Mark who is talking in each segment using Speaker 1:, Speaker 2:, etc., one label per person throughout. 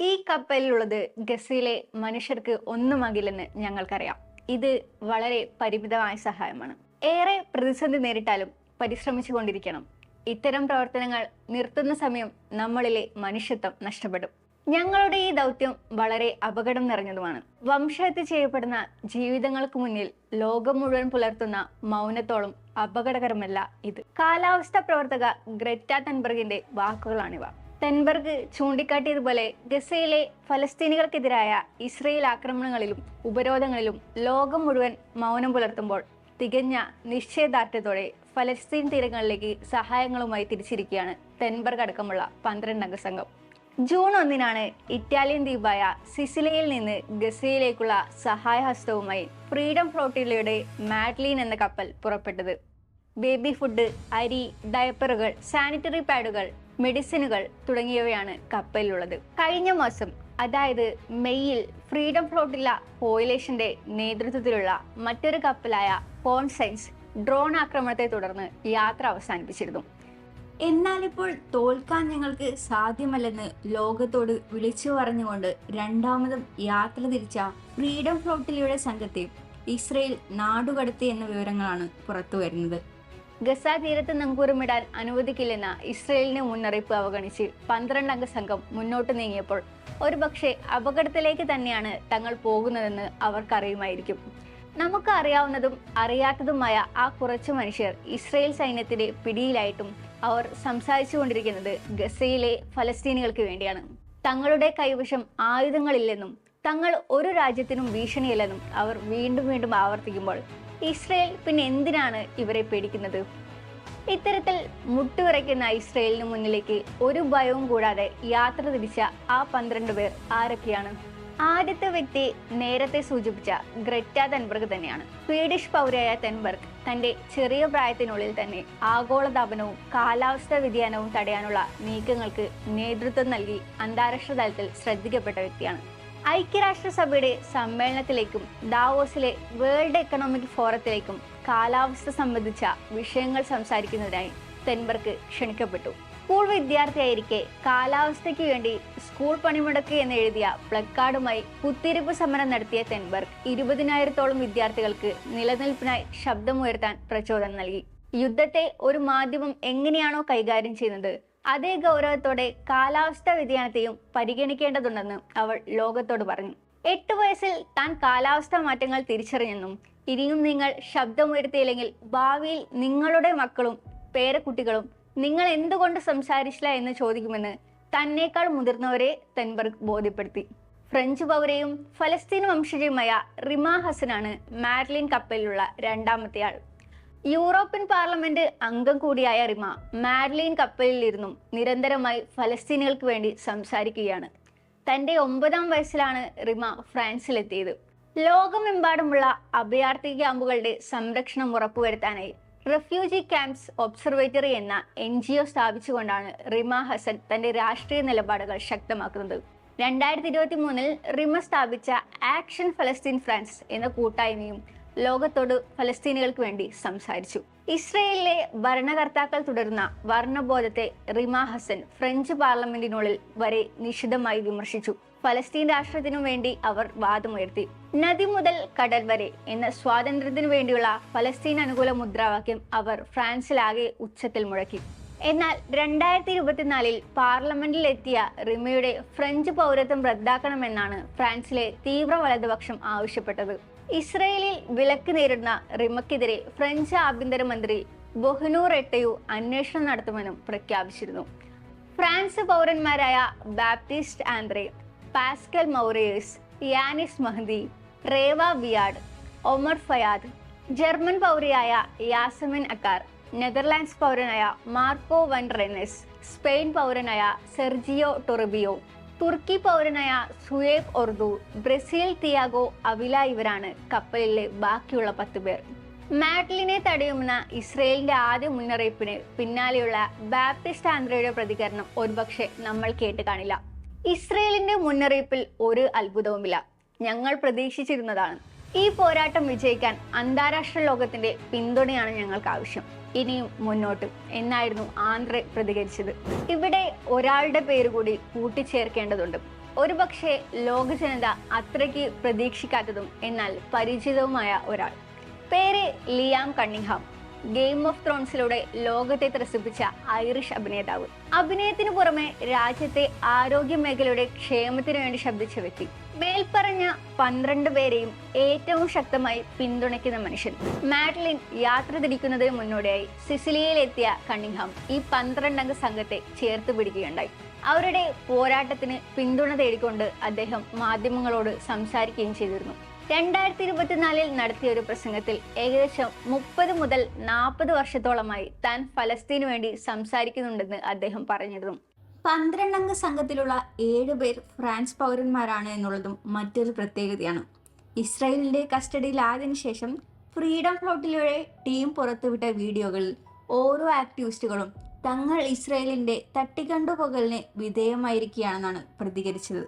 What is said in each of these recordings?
Speaker 1: ഈ കപ്പലിലുള്ളത് ഗസയിലെ മനുഷ്യർക്ക് ഒന്നുമാകില്ലെന്ന് ഞങ്ങൾക്കറിയാം. ഇത് വളരെ പരിമിതമായ സഹായമാണ്. ഏറെ പ്രതിസന്ധി നേരിട്ടാലും പരിശ്രമിച്ചു കൊണ്ടിരിക്കണം ഇത്തരം പ്രവർത്തനങ്ങൾ നിർത്തുന്ന സമയം നമ്മളിലെ മനുഷ്യത്വം നഷ്ടപ്പെടും. ഞങ്ങളുടെ ഈ ദൗത്യം വളരെ അപകടം നിറഞ്ഞതുമാണ്. വംശഹത്യ ചെയ്യപ്പെടുന്ന ജീവിതങ്ങൾക്ക് മുന്നിൽ ലോകം മുഴുവൻ പുലർത്തുന്ന മൗനത്തോളം അപകടകരമല്ല ഇത്. കാലാവസ്ഥ പ്രവർത്തക ഗ്രറ്റ തൻബർഗിന്റെ വാക്കുകളാണിവ. തെൻബർഗ് ചൂണ്ടിക്കാട്ടിയതുപോലെ ഗസയിലെ ഫലസ്തീനികൾക്കെതിരായ ഇസ്രയേൽ ആക്രമണങ്ങളിലും ഉപരോധങ്ങളിലും ലോകം മുഴുവൻ മൗനം പുലർത്തുമ്പോൾ തികഞ്ഞ നിശ്ചയദാർഢ്യത്തോടെ ഫലസ്തീൻ തീരങ്ങളിലേക്ക് സഹായങ്ങളുമായി തിരിച്ചിരിക്കുകയാണ് ടെൻബർഗ് അടക്കമുള്ള പന്ത്രണ്ടംഗ സംഘം ജൂൺ ഒന്നിനാണ് ഇറ്റാലിയൻ ദ്വീപായ സിസിലിയിൽ നിന്ന് ഗസയിലേക്കുള്ള സഹായഹസ്തവുമായി ഫ്രീഡം ഫ്ലോട്ടിലയുടെ മാഡ്ലീൻ എന്ന കപ്പൽ പുറപ്പെട്ടത്. ബേബി ഫുഡ് അരി ഡയപ്പറുകൾ സാനിറ്ററി പാഡുകൾ മെഡിസിനുകൾ തുടങ്ങിയവയാണ് കപ്പലിലുള്ളത്. കഴിഞ്ഞ മാസം അതായത് മെയ്യിൽ ഫ്രീഡം ഫ്ലോട്ടില്ല പോയിലേഷന്റെ നേതൃത്വത്തിലുള്ള മറ്റൊരു കപ്പലായ കോൺസൈൻസ് ഡ്രോൺ ആക്രമണത്തെ തുടർന്ന് യാത്ര അവസാനിപ്പിച്ചിരുന്നു. എന്നാൽ ഇപ്പോൾ തോൽക്കാൻ ഞങ്ങൾക്ക് സാധ്യമല്ലെന്ന് ലോകത്തോട് വിളിച്ചു പറഞ്ഞുകൊണ്ട് രണ്ടാമതും യാത്ര തിരിച്ച ഫ്രീഡം ഫ്ലോട്ടിലയുടെ സംഘത്തെ ഇസ്രയേൽ നാടുകടത്തി എന്ന വിവരങ്ങളാണ് പുറത്തു വരുന്നത് ഗസ തീരത്ത് നങ്കൂരമിടാൻ അനുവദിക്കില്ലെന്ന ഇസ്രയേലിന് മുന്നറിയിപ്പ് അവഗണിച്ച് പന്ത്രണ്ടംഗ സംഘം മുന്നോട്ട് നീങ്ങിയപ്പോൾ ഒരുപക്ഷെ അപകടത്തിലേക്ക് തന്നെയാണ് തങ്ങൾ പോകുന്നതെന്ന് അവർക്കറിയുമായിരിക്കും. നമുക്ക് അറിയാവുന്നതും അറിയാത്തതുമായ ആ കുറച്ച് മനുഷ്യർ ഇസ്രയേൽ സൈന്യത്തിന്റെ പിടിയിലായിട്ടും അവർ സംസാരിച്ചു കൊണ്ടിരിക്കുന്നത് ഗസയിലെ ഫലസ്തീനികൾക്ക് വേണ്ടിയാണ്. തങ്ങളുടെ കൈവശം ആയുധങ്ങളില്ലെന്നും തങ്ങൾ ഒരു രാജ്യത്തിനും ഭീഷണിയില്ലെന്നും അവർ വീണ്ടും വീണ്ടും ആവർത്തിക്കുമ്പോൾ ഇസ്രയേൽ പിന്നെ എന്തിനാണ് ഇവരെ പേടിക്കുന്നത്? ഇത്തരത്തിൽ മുട്ടുവിറയ്ക്കുന്ന ഇസ്രയേലിന് മുന്നിലേക്ക് ഒരു ഭയവും കൂടാതെ യാത്ര തിരിച്ച ആ പന്ത്രണ്ട് പേർ ആരൊക്കെയാണ്? ആദ്യത്തെ വ്യക്തി നേരത്തെ സൂചിപ്പിച്ച ഗ്രറ്റ തെൻബർഗ് തന്നെയാണ്. സ്വീഡിഷ് പൗരയായ തെൻബർഗ് തന്റെ ചെറിയ പ്രായത്തിനുള്ളിൽ തന്നെ ആഗോളതാപനവും കാലാവസ്ഥാ വ്യതിയാനവും തടയാനുള്ള നീക്കങ്ങൾക്ക് നേതൃത്വം നൽകി അന്താരാഷ്ട്ര തലത്തിൽ ശ്രദ്ധിക്കപ്പെട്ട വ്യക്തിയാണ്. ഐക്യരാഷ്ട്രസഭയുടെ സമ്മേളനത്തിലേക്കും ദാവോസിലെ വേൾഡ് എക്കണോമിക് ഫോറത്തിലേക്കും കാലാവസ്ഥ സംബന്ധിച്ച വിഷയങ്ങൾ സംസാരിക്കുന്നതിനായി തെൻബർഗ് ക്ഷണിക്കപ്പെട്ടു. സ്കൂൾ വിദ്യാർത്ഥിയായിരിക്കെ കാലാവസ്ഥയ്ക്ക് വേണ്ടി സ്കൂൾ പണിമുടക്ക് എന്ന് എഴുതിയ പ്ലക്കാർഡുമായി കുത്തിരിപ്പ് സമരം നടത്തിയ തെൻബർഗ് ഇരുപതിനായിരത്തോളം വിദ്യാർത്ഥികൾക്ക് നിലനിൽപ്പിനായി ശബ്ദമുയർത്താൻ പ്രചോദനം നൽകി. യുദ്ധത്തെ ഒരു മാധ്യമം എങ്ങനെയാണോ കൈകാര്യം ചെയ്യുന്നത് അതേ ഗൗരവത്തോടെ കാലാവസ്ഥാ വ്യതിയാനത്തെയും പരിഗണിക്കേണ്ടതുണ്ടെന്ന് അവൾ ലോകത്തോട് പറഞ്ഞു. എട്ട് വയസ്സിൽ താൻ കാലാവസ്ഥാ മാറ്റങ്ങൾ തിരിച്ചറിഞ്ഞെന്നും ഇനിയും നിങ്ങൾ ശബ്ദമുയർത്തിയില്ലെങ്കിൽ ഭാവിയിൽ നിങ്ങളുടെ മക്കളും പേരക്കുട്ടികളും നിങ്ങൾ എന്തുകൊണ്ട് സംസാരിച്ചില്ല എന്ന് ചോദിക്കുമെന്ന് തന്നേക്കാൾ മുതിർന്നവരെ തെൻബർഗ് ബോധ്യപ്പെടുത്തി. ഫ്രഞ്ച് പൗരയും ഫലസ്തീൻ വംശജയുമായ റിമ ഹസനാണ് മാർലിൻ കപ്പലിലുള്ള രണ്ടാമത്തെ ആൾ യൂറോപ്യൻ പാർലമെന്റ് അംഗം കൂടിയായ റിമ മാഡ്ലിൻ കപ്പലിലിരുന്നും നിരന്തരമായി ഫലസ്തീനുകൾക്ക് വേണ്ടി സംസാരിക്കുകയാണ്. തന്റെ ഒമ്പതാം വയസ്സിലാണ് റിമ ഫ്രാൻസിലെത്തിയത്. ലോകമെമ്പാടുമുള്ള അഭയാർത്ഥി ക്യാമ്പുകളുടെ സംരക്ഷണം ഉറപ്പുവരുത്താനായി റെഫ്യൂജി ക്യാമ്പ്സ് ഒബ്സർവേറ്ററി എന്ന എൻ ജി ഒ സ്ഥാപിച്ചുകൊണ്ടാണ് റിമ ഹസൻ തന്റെ രാഷ്ട്രീയ നിലപാടുകൾ ശക്തമാക്കുന്നത്. രണ്ടായിരത്തി ഇരുപത്തി മൂന്നിൽ റിമ സ്ഥാപിച്ച ആക്ഷൻ ഫലസ്തീൻ ഫ്രാൻസ് എന്ന കൂട്ടായ്മയും ലോകത്തോട് ഫലസ്തീനികൾക്ക് വേണ്ടി സംസാരിച്ചു. ഇസ്രയേലിലെ ഭരണകർത്താക്കൾ തുടരുന്ന വർണബോധത്തെ റിമ ഹസൻ ഫ്രഞ്ച് പാർലമെന്റിനുള്ളിൽ വരെ നിശിതമായി വിമർശിച്ചു. ഫലസ്തീൻ രാഷ്ട്രത്തിനു വേണ്ടി അവർ വാദമുയർത്തി. നദി മുതൽ കടൽ വരെ എന്ന സ്വാതന്ത്ര്യത്തിനു വേണ്ടിയുള്ള ഫലസ്തീൻ അനുകൂല മുദ്രാവാക്യം അവർ ഫ്രാൻസിലാകെ ഉച്ചത്തിൽ മുഴക്കി. എന്നാൽ രണ്ടായിരത്തി ഇരുപത്തിനാലിൽ പാർലമെന്റിൽ എത്തിയ റിമയുടെ ഫ്രഞ്ച് പൗരത്വം റദ്ദാക്കണമെന്നാണ് ഫ്രാൻസിലെ തീവ്ര വലതുപക്ഷം ആവശ്യപ്പെട്ടത്. ഇസ്രയേലിൽ വിലക്ക് നേരിടുന്ന റിമക്കെതിരെ ഫ്രഞ്ച് ആഭ്യന്തരമന്ത്രി ബൊഹനൂർ എട്ടയു അന്വേഷണം നടത്തുമെന്നും പ്രഖ്യാപിച്ചിരുന്നു. France പൗരന്മാരായ Baptiste Andre Pascal Maurers Yanis Mahdi Reva Viard Omar Fayad German പൗരയായ യാസമിൻ Akar Netherlands പൗരനായ മാർക്കോ വൻ റെനസ് സ്പെയിൻ പൗരനായ സെർജിയോ ടൊറബിയോ തുർക്കി പൗരനായ Suayb Ordu Brazil Thiago Avila ഇവരാണ് കപ്പലിലെ ബാക്കിയുള്ള പത്ത് പേർ. മാഡ്ലിനെ തടയുമെന്ന ഇസ്രയേലിന്റെ ആദ്യ മുന്നറിയിപ്പിന് പിന്നാലെയുള്ള ബാപ്റ്റിസ്റ്റ് ആന്ധ്രയുടെ പ്രതികരണം ഒരുപക്ഷെ നമ്മൾ കേട്ട് കാണില്ല. ഇസ്രയേലിന്റെ മുന്നറിയിപ്പിൽ ഒരു അത്ഭുതവുമില്ല. ഞങ്ങൾ പ്രതീക്ഷിച്ചിരുന്നതാണ്. ഈ പോരാട്ടം വിജയിക്കാൻ അന്താരാഷ്ട്ര ലോകത്തിന്റെ പിന്തുണയാണ് ഞങ്ങൾക്ക് ആവശ്യം. ഇനിയും മുന്നോട്ട്. എന്നായിരുന്നു ആന്ധ്ര പ്രതികരിച്ചത്. ഇവിടെ ഒരാളുടെ പേര് കൂടി കൂട്ടിച്ചേർക്കേണ്ടതുണ്ട്. ഒരുപക്ഷെ ലോക ജനത അത്രയ്ക്ക് പ്രതീക്ഷിക്കാത്തതും എന്നാൽ പരിചിതവുമായ ഒരാൾ. പേര് ലിയാം കണ്ണിഹാം ഗെയിം ഓഫ് ത്രോൺസിലൂടെ ലോകത്തെ ത്രസിപ്പിച്ച ഐറിഷ് അഭിനേതാവ്. അഭിനയത്തിനു പുറമെ രാജ്യത്തെ ആരോഗ്യ മേഖലയുടെ ക്ഷേമത്തിനു വേണ്ടി ശബ്ദിച്ച വ്യക്തി. മേൽപ്പറഞ്ഞ പന്ത്രണ്ട് പേരെയും ഏറ്റവും ശക്തമായി പിന്തുണയ്ക്കുന്ന മനുഷ്യൻ. മാഡ്ലിൻ യാത്ര തിരിക്കുന്നതിന് മുന്നോടിയായി സിസിലിയയിലെത്തിയ കണ്ണിംഗ്ഹാം ഈ പന്ത്രണ്ടംഗ സംഘത്തെ ചേർത്ത് പിടിക്കുകയുണ്ടായി. അവരുടെ പോരാട്ടത്തിന് പിന്തുണ തേടിക്കൊണ്ട് അദ്ദേഹം മാധ്യമങ്ങളോട് സംസാരിക്കുകയും ചെയ്തിരുന്നു. രണ്ടായിരത്തി ഇരുപത്തിനാലിൽ നടത്തിയ ഒരു പ്രസംഗത്തിൽ ഏകദേശം മുപ്പത് മുതൽ നാൽപ്പത് വർഷത്തോളമായി താൻ ഫലസ്തീനു വേണ്ടി സംസാരിക്കുന്നുണ്ടെന്ന് അദ്ദേഹം പറഞ്ഞിരുന്നു.
Speaker 2: പന്ത്രണ്ടംഗ സംഘത്തിലുള്ള ഏഴ് പേർ ഫ്രാൻസ് പൗരന്മാരാണ് എന്നുള്ളതും മറ്റൊരു പ്രത്യേകതയാണ്. ഇസ്രായേലിന്റെ കസ്റ്റഡിയിലായതിനു ശേഷം ഫ്രീഡം ഫ്ലോട്ടിലൂടെ ടീം പുറത്തുവിട്ട വീഡിയോകളിൽ ഓരോ ആക്ടിവിസ്റ്റുകളും തങ്ങൾ ഇസ്രായേലിന്റെ തട്ടിക്കണ്ടുപോകലിന് വിധേയമായിരിക്കുകയാണെന്നാണ് പ്രതികരിച്ചത്.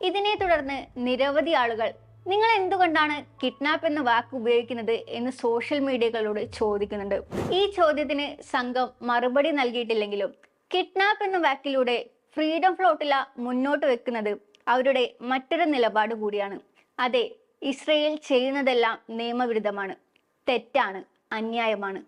Speaker 1: ഇതിനെ തുടർന്ന് നിരവധി ആളുകൾ നിങ്ങൾ എന്തുകൊണ്ടാണ് കിഡ്നാപ്പ് എന്ന വാക്ക് ഉപയോഗിക്കുന്നത് എന്ന് സോഷ്യൽ മീഡിയകളോട് ചോദിക്കുന്നുണ്ട്. ഈ ചോദ്യത്തിന് സംഘം മറുപടി നൽകിയിട്ടില്ലെങ്കിലും കിഡ്നാപ്പ് എന്ന വാക്കിലൂടെ ഫ്രീഡം ഫ്ലോട്ടില മുന്നോട്ട് വെക്കുന്നത് അവരുടെ മറ്റൊരു നിലപാട് കൂടിയാണ്. അതെ ഇസ്രയേൽ ചെയ്യുന്നതെല്ലാം നിയമവിരുദ്ധമാണ്. തെറ്റാണ് അന്യായമാണ്.